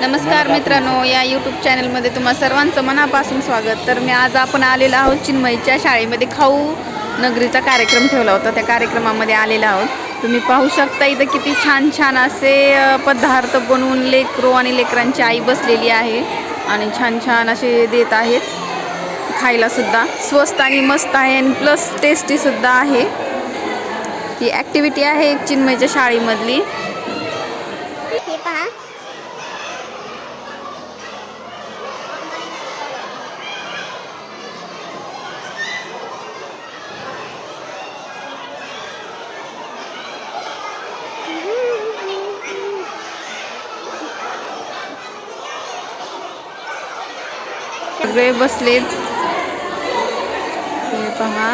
नमस्कार मित्रांनो या यूट्यूब चॅनलमध्ये तुम्हा सर्वांचं मनापासून स्वागत. तर मी आज आपण आलेलो आहोत चिन्मयीच्या शाळेमध्ये खाऊ नगरीचा कार्यक्रम ठेवला होता. त्या कार्यक्रमामध्ये आलेलो आहोत. तुम्ही पाहू शकता इथं किती छान छान असे पदार्थ बनवून लेकरो आणि लेकरांची आई बसलेली आहे आणि छान छान असे देत आहेत. खायला सुद्धा स्वस्त आणि मस्त आहे आणि प्लस टेस्टीसुद्धा आहे. ही ॲक्टिव्हिटी आहे एक चिन्मयच्या शाळेमधली. सगळे बसलेत हे पहा.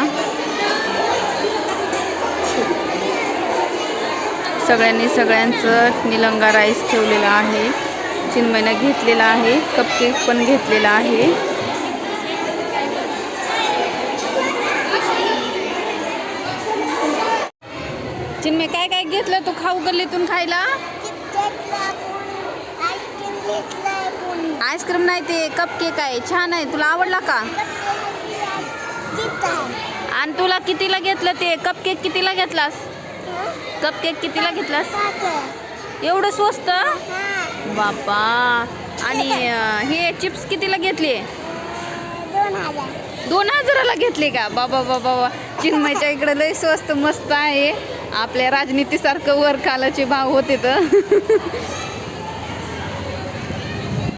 सगळ्यांनी सगळ्यांचं निलंगा राईस ठेवलेला आहे. चिन्मयनं घेतलेला आहे. कपकेक पण घेतलेला आहे. चिन्मय काय काय घेतलं तू? खाऊ गल्लीतून खायला? आईस्क्रीम नाही ते कपकेक आहे. छान आहे. तुला आवडला का? आणि तुला कितीला घेतलं ते? कपकेक कितीला घेतलास? कपकेक कितीला घेतलास? एवढं स्वस्त? बापा आणि हे चिप्स कितीला घेतले? दोन हजाराला घेतले का? बाबा बाबा बाबा. चिन्मयच्या इकडे लय स्वस्त मस्त आहे. आपल्या राजनीतीसारखं वर खालाचे भाव होते तर.